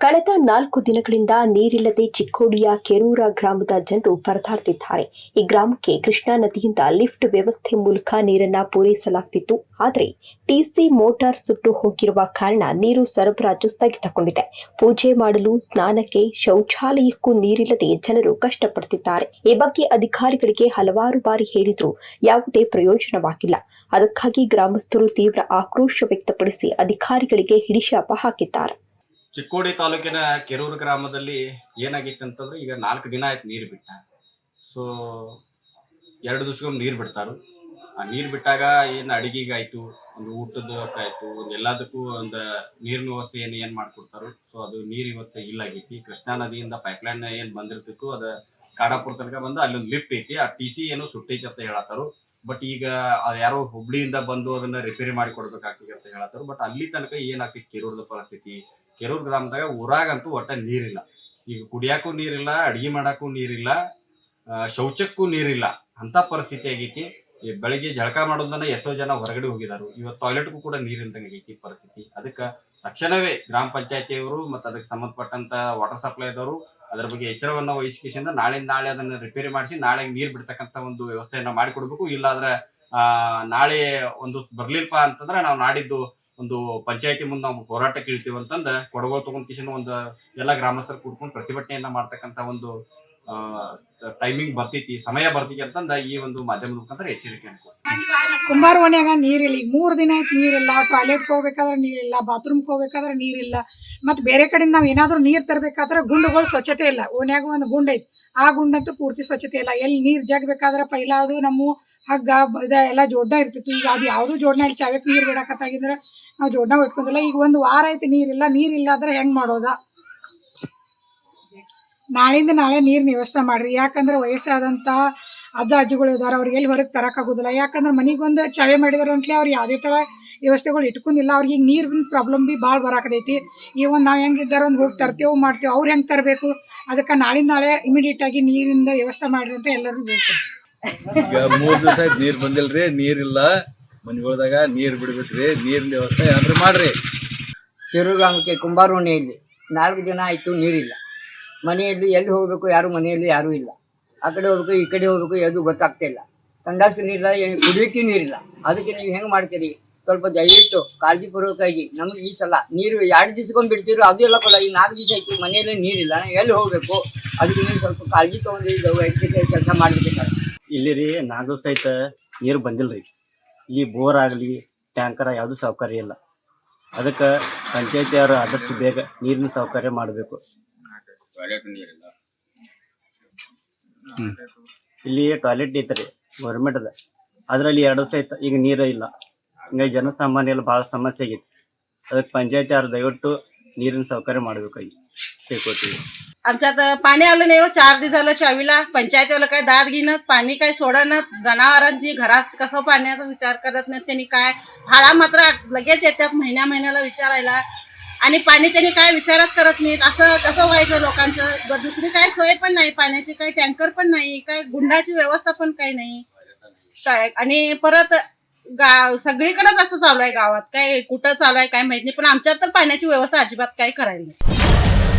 ಕಳೆದ ನಾಲ್ಕು ದಿನಗಳಿಂದ ನೀರಿಲ್ಲದೆ ಚಿಕ್ಕೋಡಿಯ ಕೆರೂರ ಗ್ರಾಮದ ಜನರು ಪರದಾಡ್ತಿದ್ದಾರೆ. ಈ ಗ್ರಾಮಕ್ಕೆ ಕೃಷ್ಣಾ ನದಿಯಿಂದ ಲಿಫ್ಟ್ ವ್ಯವಸ್ಥೆ ಮೂಲಕ ನೀರನ್ನ ಪೂರೈಸಲಾಗ್ತಿತ್ತು. ಆದರೆ ಟಿಸಿ ಮೋಟಾರ್ ಸುಟ್ಟು ಹೋಗಿರುವ ಕಾರಣ ನೀರು ಸರಬರಾಜು ಸ್ಥಗಿತಗೊಂಡಿದೆ. ಪೂಜೆ ಮಾಡಲು, ಸ್ನಾನಕ್ಕೆ, ಶೌಚಾಲಯಕ್ಕೂ ನೀರಿಲ್ಲದೆ ಜನರು ಕಷ್ಟಪಡುತ್ತಿದ್ದಾರೆ ಈ ಬಗ್ಗೆ ಅಧಿಕಾರಿಗಳಿಗೆ ಹಲವಾರು ಬಾರಿ ಹೇಳಿದ್ರು ಯಾವುದೇ ಪ್ರಯೋಜನವಾಗಿಲ್ಲ. ಅದಕ್ಕಾಗಿ ಗ್ರಾಮಸ್ಥರು ತೀವ್ರ ಆಕ್ರೋಶ ವ್ಯಕ್ತಪಡಿಸಿ ಅಧಿಕಾರಿಗಳಿಗೆ ಹಿಡಿಶಾಪ ಹಾಕಿದ್ದಾರೆ. ಚಿಕ್ಕೋಡಿ ತಾಲೂಕಿನ ಕೆರೂರು ಗ್ರಾಮದಲ್ಲಿ ಏನಾಗಿತ್ತು ಅಂತಂದ್ರೆ ಈಗ ನಾಲ್ಕು ದಿನ ಆಯ್ತು ನೀರು ಬಿಟ್ಟ. ಸೊ ಎರಡು ದಿವ್ಸಕ್ಕೊಮ್ಮೆ ನೀರು ಬಿಡ್ತಾರು. ಆ ನೀರು ಬಿಟ್ಟಾಗ ಏನು ಅಡಿಗೆಗಾಯ್ತು ಒಂದು ಊಟದಕ್ಕಾಯ್ತು ಒಂದು ಎಲ್ಲದಕ್ಕೂ ಒಂದು ನೀರಿನ ವ್ಯವಸ್ಥೆ ಏನು ಏನು ಮಾಡಿಕೊಡ್ತಾರೋ? ಸೊ ಅದು ನೀರು ಇವತ್ತು ಇಲ್ಲ ಆಗೈತಿ ಕೃಷ್ಣಾ ನದಿಯಿಂದ ಪೈಪ್ಲೈನ್ ಏನು ಬಂದಿರ್ತಿತ್ತು ಅದು ಕಾಡಾಪುರ ತನಕ ಬಂದು ಅಲ್ಲೊಂದು ಲಿಫ್ಟ್ ಐತಿ. ಆ ಟಿ ಸಿ ಏನು ಸುಟ್ಟೈತಿ ಅಂತ ಹೇಳತ್ತಾರು. ಬಟ್ ಈಗ ಯಾರೋ ಹುಬ್ಳಿಯಿಂದ ಬಂದು ಅದನ್ನ ರಿಪೇರಿ ಮಾಡಿ ಕೊಡ್ಬೇಕಾಗ್ತದೆ ಅಂತ ಹೇಳತ್ತಾರ. ಬಟ್ ಅಲ್ಲಿ ತನಕ ಏನಾಗ್ತಿತ್ತು ಕೆರೂರದ ಪರಿಸ್ಥಿತಿ? ಕೆರೂರ್ ಗ್ರಾಮದಾಗ ಊರಾಗಂತೂ ಒಟ್ಟ ನೀರಿಲ್ಲ. ಈಗ ಕುಡಿಯಾಕೂ ನೀರಿಲ್ಲ, ಅಡಿಗೆ ಮಾಡಕ್ಕೂ ನೀರಿಲ್ಲ ಶೌಚಕ್ಕೂ ನೀರಿಲ್ಲ. ಅಂತ ಪರಿಸ್ಥಿತಿ ಆಗೈತಿ. ಈ ಬೆಳಗ್ಗೆ ಜಳಕ ಮಾಡೋದನ್ನ ಎಷ್ಟೋ ಜನ ಹೊರಗಡೆ ಹೋಗಿದಾರು. ಇವತ್ತು ಟಾಯ್ಲೆಟ್ಗೂ ಕೂಡ ನೀರಿಲ್ದಂಗೆ ಐತಿ ಪರಿಸ್ಥಿತಿ. ಅದಕ್ಕೆ ತಕ್ಷಣವೇ ಗ್ರಾಮ ಪಂಚಾಯತಿಯವರು ಮತ್ತು ಅದಕ್ಕೆ ಸಂಬಂಧಪಟ್ಟಂತ ವಾಟರ್ ಸಪ್ಲೈದವರು ಅದರ ಬಗ್ಗೆ ಎಚ್ಚರವನ್ನು ವಹಿಸಿಕೆಸಿಂದ ನಾಳೆ ನಾಳೆ ಅದನ್ನ ರಿಪೇರಿ ಮಾಡಿಸಿ, ನಾಳೆ ನೀರು ಬಿಡ್ತಕ್ಕಂಥ ಒಂದು ವ್ಯವಸ್ಥೆಯನ್ನ ಮಾಡಿಕೊಡ್ಬೇಕು ಇಲ್ಲಾಂದ್ರೆ, ಆ, ನಾಳೆ ಒಂದು ಬರ್ಲಿಲ್ಪ ಅಂತಂದ್ರೆ ನಾವು ನಾಡಿದ್ದು ಒಂದು ಪಂಚಾಯತಿ ಮುಂದೆ ನಾವು ಹೋರಾಟಕ್ಕೆ ಇಳ್ತೀವಿ ಅಂತಂದ್ರೆ ಕೊಡಗೋಲ್ ತಗೊಂಡ್ ಕಿಶನ್ ಒಂದು ಎಲ್ಲ ಗ್ರಾಮಸ್ಥರು ಕೂಡ್ಕೊಂಡು ಪ್ರತಿಭಟನೆಯನ್ನ ಮಾಡ್ತಕ್ಕಂಥ ಒಂದು ಟೈಮಿಂಗ್ ಬರ್ತೈತಿ, ಸಮಯ ಬರ್ತೈತಿ ಅಂತಂದ ಈ ಒಂದು ಮಾಧ್ಯಮದ ಮುಖಾಂತರ ಎಚ್ಚರಿಕೆ ಕುಂಬಾರ ಓಣ್ಯಾಗ ನೀರಿಲ್ಲ ಈಗ ಮೂರು ದಿನ ಆಯ್ತು ನೀರಿಲ್ಲ ಟಾಯ್ಲೆಟ್ಗೆ ಹೋಗ್ಬೇಕಾದ್ರೆ ನೀರಿಲ್ಲ ಬಾತ್ರೂಮ್ಗೆ ಹೋಗ್ಬೇಕಾದ್ರೆ ನೀರಿಲ್ಲ, ಮತ್ತು ಬೇರೆ ಕಡೆಯಿಂದ ನಾವು ಏನಾದರೂ ನೀರು ತರಬೇಕಾದ್ರೆ ಗುಂಡುಗಳು ಸ್ವಚ್ಛತೆ ಇಲ್ಲ. ಓನ್ಯಾಗ ಒಂದು ಗುಂಡ್ ಐತಿ, ಆ ಗುಂಡಂತೂ ಪೂರ್ತಿ ಸ್ವಚ್ಛತೆ ಇಲ್ಲ. ಎಲ್ಲಿ ನೀರು ಜಗ್ಬೇಕಾದ್ರೆ ಪೈಲ ಅದು ನಮ್ಮ ಹಗ್ಗ, ಇದ ಎಲ್ಲ ಜೋಡ್ನ ಇರ್ತಿತ್ತು. ಈಗ ಅದು ಯಾವುದೂ ಜೋಡ್ನ ಇಲ್ಲಿ ಚಾವಕ್ಕೆ ನೀರು ಬಿಡಕತ್ತಾಗಿದ್ರೆ ನಾವು ಜೋಡ್ನ ಇಟ್ಕೊಂಡಿಲ್ಲ. ಈಗ ಒಂದು ವಾರ ಐತಿ ನೀರಿಲ್ಲ ನೀರಿಲ್ಲ ಅಂದ್ರೆ ಹೆಂಗೆ ಮಾಡೋದ? ನಾಳೆಯಿಂದ ನಾಳೆ ನೀರಿನ ವ್ಯವಸ್ಥೆ ಮಾಡ್ರಿ. ಯಾಕಂದ್ರೆ ವಯಸ್ಸಾದಂಥ ಅಜ್ಜ ಅಜ್ಜಿಗಳು ಇದ್ದಾರೆ ಅವ್ರಿಗೆ ಎಲ್ಲಿ ಹೊರಗೆ ತರಕ್ಕಾಗೋದಿಲ್ಲ ಯಾಕಂದ್ರೆ ಮನೆಗೊಂದು ಚಳಿ ಮಾಡಿದಾರೆ ಅಂತಲೇ ಅವ್ರು ಯಾವುದೇ ಥರ ವ್ಯವಸ್ಥೆಗಳು ಇಟ್ಕೊಂಡಿಲ್ಲ. ಅವ್ರಿಗೆ ಈಗ ನೀರಿನ ಪ್ರಾಬ್ಲಮ್ ಬಿ ಭಾಳ ಬರಾಕತೈತಿ. ಈಗ ಒಂದು ನಾವು ಹೆಂಗಿದ್ದಾರೆ ಒಂದು ಹೋಗಿ ತರ್ತೇವೆ ಮಾಡ್ತೇವೆ ಅವ್ರು ಹೆಂಗೆ ತರಬೇಕು? ಅದಕ್ಕೆ ನಾಳಿಂದ ನಾಳೆ ಇಮಿಡಿಯೇಟ್ ಆಗಿ ನೀರಿಂದ ವ್ಯವಸ್ಥೆ ಮಾಡ್ರಿ ಅಂತ ಎಲ್ಲರೂ ಬೇಕು ಈಗ ಮೂರು ದಿವಸ ಆಯ್ತು ಬಂದಿಲ್ಲ ರೀ ನೀರಿಲ್ಲ ಮನೆಗಳ್ದಾಗ ನೀರು ಬಿಡ್ಬೇಕ್ರಿ ನೀರಿನ ವ್ಯವಸ್ಥೆ ಏನ್ರಿ ಮಾಡ್ರಿ. ಕುಂಬಾರೋಣಿ ಇಲ್ಲಿ ನಾಲ್ಕು ದಿನ ಆಯಿತು ನೀರಿಲ್ಲ. ಮನೆಯಲ್ಲಿ ಎಲ್ಲಿ ಹೋಗಬೇಕು, ಯಾರು ಮನೆಯಲ್ಲಿ ಯಾರೂ ಇಲ್ಲ. ಆ ಕಡೆ ಹೋಗ್ಬೇಕು, ಈ ಕಡೆ ಹೋಗ್ಬೇಕು, ಯಾವುದು ಗೊತ್ತಾಗ್ತಾ ಇಲ್ಲ ಸಂಡಾಸಕ್ಕೆ ನೀರಿಲ್ಲ ಕುಡಿಯೋಕೆ ನೀರಿಲ್ಲ. ಅದಕ್ಕೆ ನೀವು ಹೆಂಗೆ ಮಾಡ್ತೀರಿ? ಸ್ವಲ್ಪ ದಯವಿಟ್ಟು ಕಾಳಜಿಪೂರ್ವಕವಾಗಿ ನಮ್ಗೆ ಈ ಸಲ ನೀರು ಎರಡು ದಿವ್ಸಕ್ಕೊಂದು ಬಿಡ್ತೀರೋ ಅದು ಎಲ್ಲ ಕೊಡ ಈ ನಾಲ್ಕು ದಿವಸ ಆಯ್ತು, ಮನೆಯಲ್ಲಿ ನೀರಿಲ್ಲ. ಎಲ್ಲಿ ಹೋಗಬೇಕು? ಅದಕ್ಕೆ ನೀವು ಸ್ವಲ್ಪ ಕಾಳಜಿ ತೊಗೊಂಡು ಕೆಲಸ ಮಾಡಬೇಕಾದ್ರೆ ಇಲ್ಲಿ ರೀ, ನಾಲ್ಕು ದಿವಸ ಆಯ್ತು ನೀರು ಬಂದಿಲ್ಲ ರೀ. ಇಲ್ಲಿ ಬೋರ್ ಆಗಲಿ ಟ್ಯಾಂಕರ್, ಯಾವುದು ಸೌಕರ್ಯ ಇಲ್ಲ. ಅದಕ್ಕೆ ಪಂಚಾಯತಿಯವರು ಆದಷ್ಟು ಬೇಗ ನೀರಿನ ಸೌಕರ್ಯ ಮಾಡಬೇಕು. ಇಲ್ಲಿ ಟಾಯ್ಲೆಟ್ ಐತೆ ರೀ ಗೌರ್ಮೆಂಟದ ಅದರಲ್ಲಿ ಎರಡು ದಿವಸ ಐತೆ ಈಗ ನೀರು ಇಲ್ಲ ಹಿಂಗಾಗಿ ಜನಸಾಮಾನ್ಯ ಎಲ್ಲ ಭಾಳ ಸಮಸ್ಯೆ ಆಗೈತಿ ಅದಕ್ಕೆ ಪಂಚಾಯತಿ ಅವ್ರು ದಯವಿಟ್ಟು ನೀರಿನ सौकर्य ಮಾಡಬೇಕಾಗಿ ಕೇಳ್ಕೊತೀವಿ आमच्यात पाणी आलं नाही हो चार दिवस झालं चावीला पंचायतीवाला काय दाद घेणं पाणी काय सोडणं जनावरांची घरात कसं पाण्याचा विचार करत नाहीत त्यांनी काय भाडा मात्र लगेच येतात महिन्या महिन्याला विचारायला आणि पाणी त्यांनी काय विचारच करत नाहीत. असं कसं व्हायचं लोकांचं? दुसरी काय सोय पण नाही पाण्याची काही टँकर पण नाही काय गुंडाची व्यवस्था पण काही नाही. काय? आणि परत गाव सगळीकडेच असं चालू आहे गावात. काय कुठं चालू आहे काय माहीत नाही पण आमच्यात तर पाण्याची व्यवस्था अजिबात काही करायला नाही.